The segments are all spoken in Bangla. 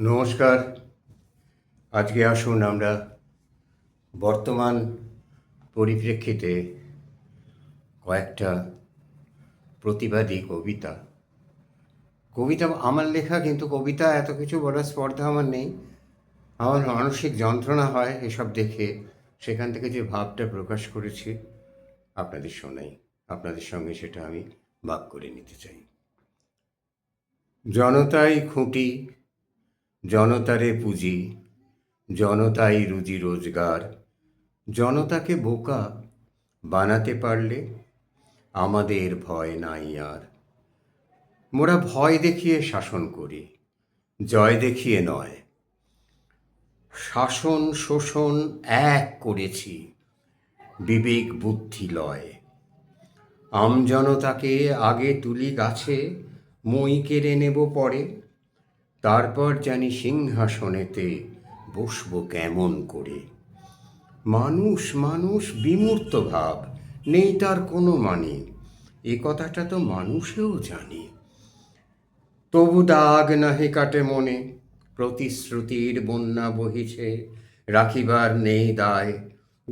নমস্কার। আজকে আসুন আমরা বর্তমান পরিপ্রেক্ষিতে কয়েকটা প্রতিবাদী কবিতা। কবিতা আমার লেখা, কিন্তু কবিতা এত কিছু বলার স্পর্ধা আমার নেই। আমার মানসিক যন্ত্রণা হয় এসব দেখে। সেখান থেকে যে ভাবটা প্রকাশ করেছি, আপনাদের শোনাই। আপনাদের সঙ্গে সেটা আমি ভাগ করে নিতে চাই। জনতাই খুঁটি জনতারে পুঁজি, জনতাই রুজি রোজগার। জনতাকে বোকা বানাতে পারলে আমাদের ভয় নাই আর। মোরা ভয় দেখিয়ে শাসন করি, জয় দেখিয়ে নয়। শাসন শোষণ এক করেছি, বিবেক বুদ্ধি লয়। আমজনতাকে আগে তুলি গাছে, মই কেড়ে নেব পরে। তারপর জানি সিংহাসনেতে বসবো কেমন করে। মানুষ মানুষ, বিমূর্ত ভাব, নেই তার কোনো মানে। এ কথাটা তো মানুষেও জানে। তবু দাগ নাহি কাটে মনে, প্রতিশ্রুতির বন্যা বহিছে, রাখিবার নেই দায়।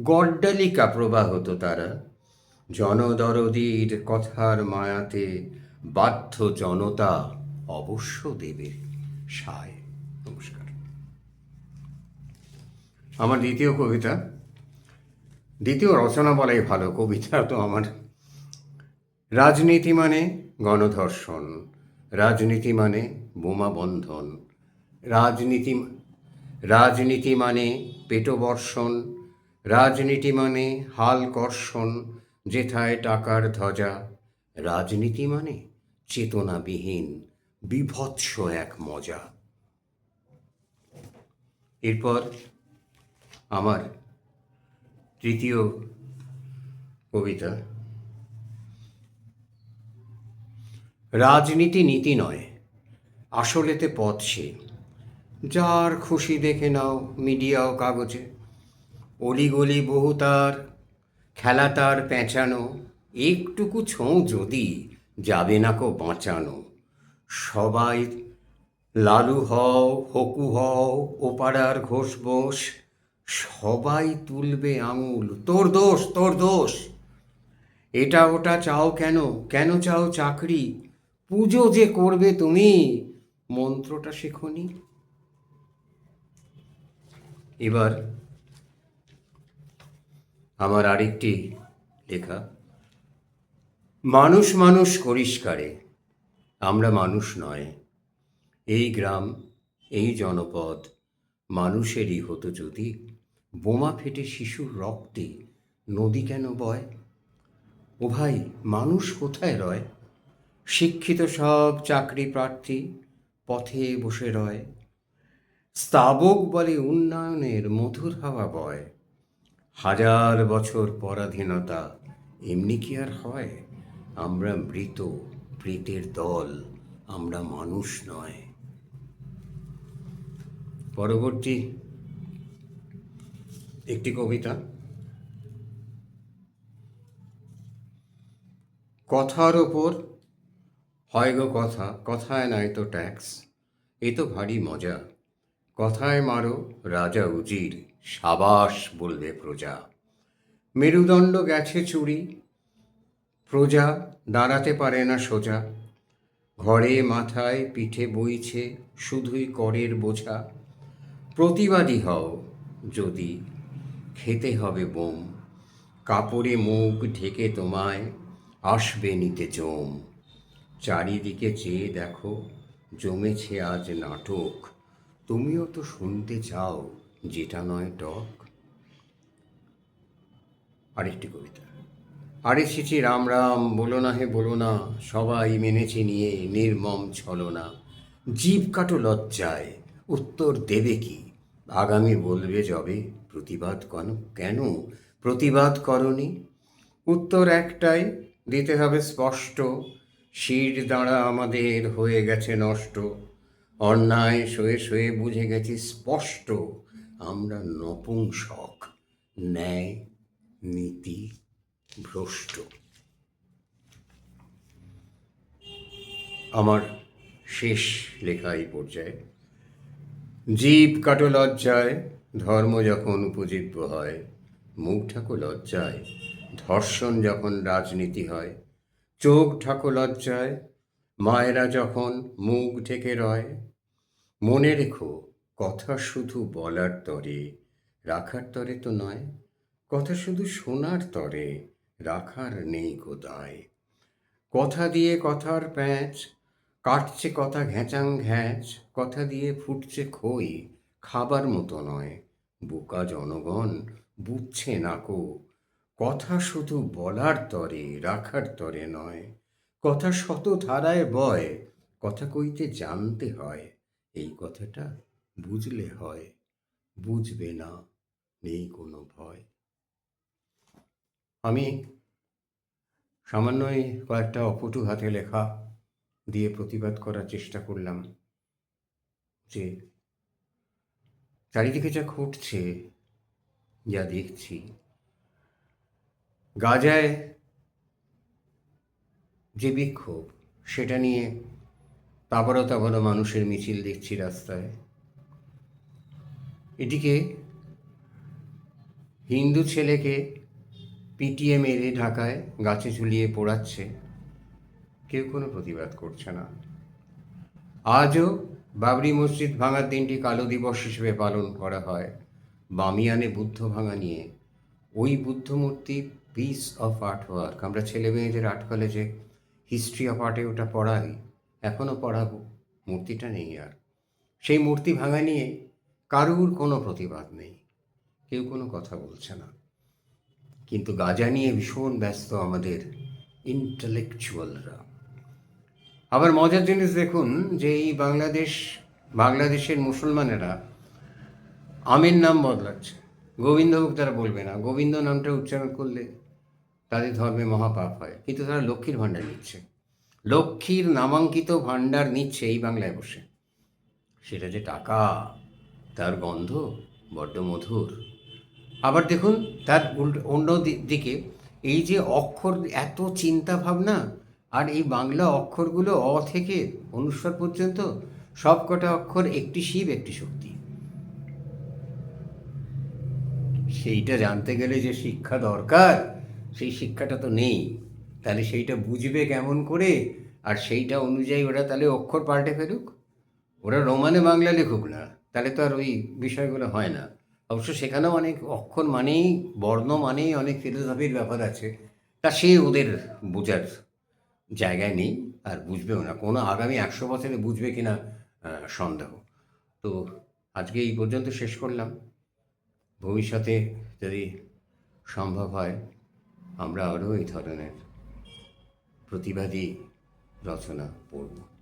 গড্ডালিকা প্রবাহত তারা, জনদরদির কথার মায়াতে বাধ্য জনতা অবশ্য দেবে সায়। নমস্কার। আমার দ্বিতীয় কবিতা। দ্বিতীয় রচনা বলাই ভালো কবিতা তো আমার। রাজনীতি মানে গণধর্ষণ, রাজনীতি মানে বোমা বন্ধন রাজনীতি রাজনীতি মানে পেটবর্ষণ, রাজনীতি মানে হাল কর্ষণ, যেথায় টাকার ধ্বজা, রাজনীতি মানে চেতনাবিহীন বিভৎস এক মজা। এরপর আমার তৃতীয় কবিতা। রাজনীতি নীতি নয়, আসলেতে পথ সে। যার খুশি দেখে নাও মিডিয়া ও কাগজে। অলিগলি বহু তার, খেলা তার পেঁচানো। একটুকু ছোঁ যদি যাবে না কো বাঁচানো। সবাই লালু হও, হকু হও, ওপাড়ার ঘোষ বোস, সবাই তুলবে আঙুল। তোর দোষ তোর দোষ। এটা ওটা চাও কেন? কেন চাও চাকরি? পুজো যে করবে তুমি? মন্ত্রটা শেখনি এবার আমার আরেকটি লেখা। মানুষ মানুষ করিষ্কারে আমরা মানুষ নয়। এই গ্রাম, এই জনপদ মানুষেরই হতো যদি বোমা ফেটে শিশুর রক্তে নদী কেন বয়? ও ভাই, মানুষ কোথায় রয়? শিক্ষিত সব চাকরি প্রার্থী পথে বসে রয়। স্তাবক বলে উন্নয়নের মধুর হাওয়া বয়। হাজার বছর পরাধীনতা, এমনি কি আর হয়? আমরা মৃত প্রেতের দল, আমরা মানুষ নয়। পরবর্তী একটি কবিতা। কথার ওপর হয় গো কথা, কথায় নাই তো ট্যাক্স, এ তো ভারী মজা। কথায় মারো রাজা উজির, সাবাস বলবে প্রজা। মেরুদণ্ড গেছে চুরি প্রজা দাঁড়াতে পারে না সোজা। ঘরে মাথায় পিঠে বইছে শুধুই করের বোঝা। প্রতিবাদী হও যদি খেতে হবে বোম। কাপড়ে মুখ ঢেকে তোমায় আসবে নিতে জম। চারিদিকে চেয়ে দেখো জমেছে আজ নাটক। তুমিও তো শুনতে চাও যেটা নয় টক। আরেকটি কবিতা। আরে ছিচি রাম রাম, বলো না হে, বলো না। সবাই মেনেছে নিয়ে নির্মম ছলনা জীব কাটো লজ্জায়, উত্তর দেবে কি? আগামী বলবে যবে, প্রতিবাদ কেন কেন? প্রতিবাদ করনি? উত্তর একটাই, দিতে হবে স্পষ্ট। শির দাঁড়া আমাদের হয়ে গেছে নষ্ট। অন্যায় শয়ে শয়ে বুঝে গেছি স্পষ্ট। আমরা নপুংসক। ন্যায়, নীতি ভ্রষ্ট। আমার শেষ লেখা এই পর্যায়ে, জীব কাটো লজ্জায়, ধর্ম যখন উপজীব্য হয়, মুখ ঠাকো লজ্জায়, ধর্ষণ যখন রাজনীতি হয়, চোখ ঠাকো লজ্জায়, মায়েরা যখন মুখ ঢেকে রয়, মনে রেখো, কথা শুধু বলার তরে, রাখার তরে তো নয়, কথা শুধু শোনার তরে রাখার নেই কোদায় কথা দিয়ে কথার প্যাঁচ, কাটছে কথা ঘ্যাচাং ঘ্যাঁচ, কথা দিয়ে ফুটছে খই, খাবার মতো নয়। বোকা জনগণ, বুঝছে নাকো কথা শুধু বলার তরে, রাখার তরে নয়। কথা শত ধারায় বয়, কথা কইতে জানতে হয়। এই কথাটা বুঝলে হয়। বুঝবে না, নেই কোনো ভয়। আমি সামান্যই কয়েকটা অপটু হাতে লেখা দিয়ে প্রতিবাদ করার চেষ্টা করলাম যে চারিদিকে যা ঘটছে, যা দেখছি, গাজায় যে বিক্ষোভ, সেটা নিয়ে তাবারও তাবারও মানুষের মিছিল দেখছি রাস্তায়। এদিকে হিন্দু ছেলেকে পিটিয়ে মেরে ঢাকায় গাছে ঝুলিয়ে পোড়াচ্ছে। কেউ কোনো প্রতিবাদ করছে না। আজও বাবরি মসজিদ ভাঙার দিনটি কালো দিবস হিসেবে পালন করা হয়। বামিয়ানে বুদ্ধ ভাঙা নিয়ে। ওই বুদ্ধ মূর্তি পিস অফ আর্ট ওয়ার্ক আমরা ছেলে মেয়েদের আর্ট কলেজে হিস্ট্রি অফ আর্টে ওটা পড়াই। এখনও পড়াবো। মূর্তিটা নেই আর। সেই মূর্তি ভাঙা নিয়ে কারুর কোনো প্রতিবাদ নেই। কেউ কোনো কথা বলছে না। কিন্তু গাজা নিয়ে ভীষণ ব্যস্ত আমাদের ইন্টালেকচুয়ালরা আবার মজার জিনিস দেখুন যে এই বাংলাদেশ, বাংলাদেশের মুসলমানেরা আমের নাম বদলাচ্ছে। গোবিন্দ হোক তারা বলবে না। গোবিন্দ নামটা উচ্চারণ করলে তাদের ধর্মে মহাপাপ হয়। কিন্তু তারা লক্ষ্মীর ভাণ্ডার নিচ্ছে। লক্ষ্মীর নামাঙ্কিত ভাণ্ডার নিচ্ছে এই বাংলায় বসে। সেটা যে টাকা, তার গন্ধ বড্ড মধুর। আবার দেখুন, তার অন্য দিকে এই যে অক্ষর, এত চিন্তা ভাবনা, আর এই বাংলা অক্ষরগুলো অ থেকে অনুস্বর পর্যন্ত সব কটা অক্ষর একটি শিব, একটি শক্তি। সেইটা জানতে গেলে যে শিক্ষা দরকার, সেই শিক্ষাটা তো নেই। তাহলে সেইটা বুঝবে কেমন করে? আর সেইটা অনুযায়ী ওরা তাহলে অক্ষর পাল্টে ফেলুক? ওরা রোমানে বাংলা লেখুক না। তাহলে তো আর ওই বিষয়গুলো হয় না। অবশ্য সেখানেও অনেক অক্ষর মানেই বর্ণ মানেই অনেক ফিলোসফির ব্যাপার আছে। তা সে ওদের বোঝার জায়গায় নেই আর বুঝবেও না। কোনো আগামী একশো বছরে বুঝবে কিনা আহ, সন্দেহ। তো আজকে এই পর্যন্ত শেষ করলাম। ভবিষ্যতে যদি সম্ভব হয় আমরা আরও এই ধরনের প্রতিবাদী রচনা পড়ব।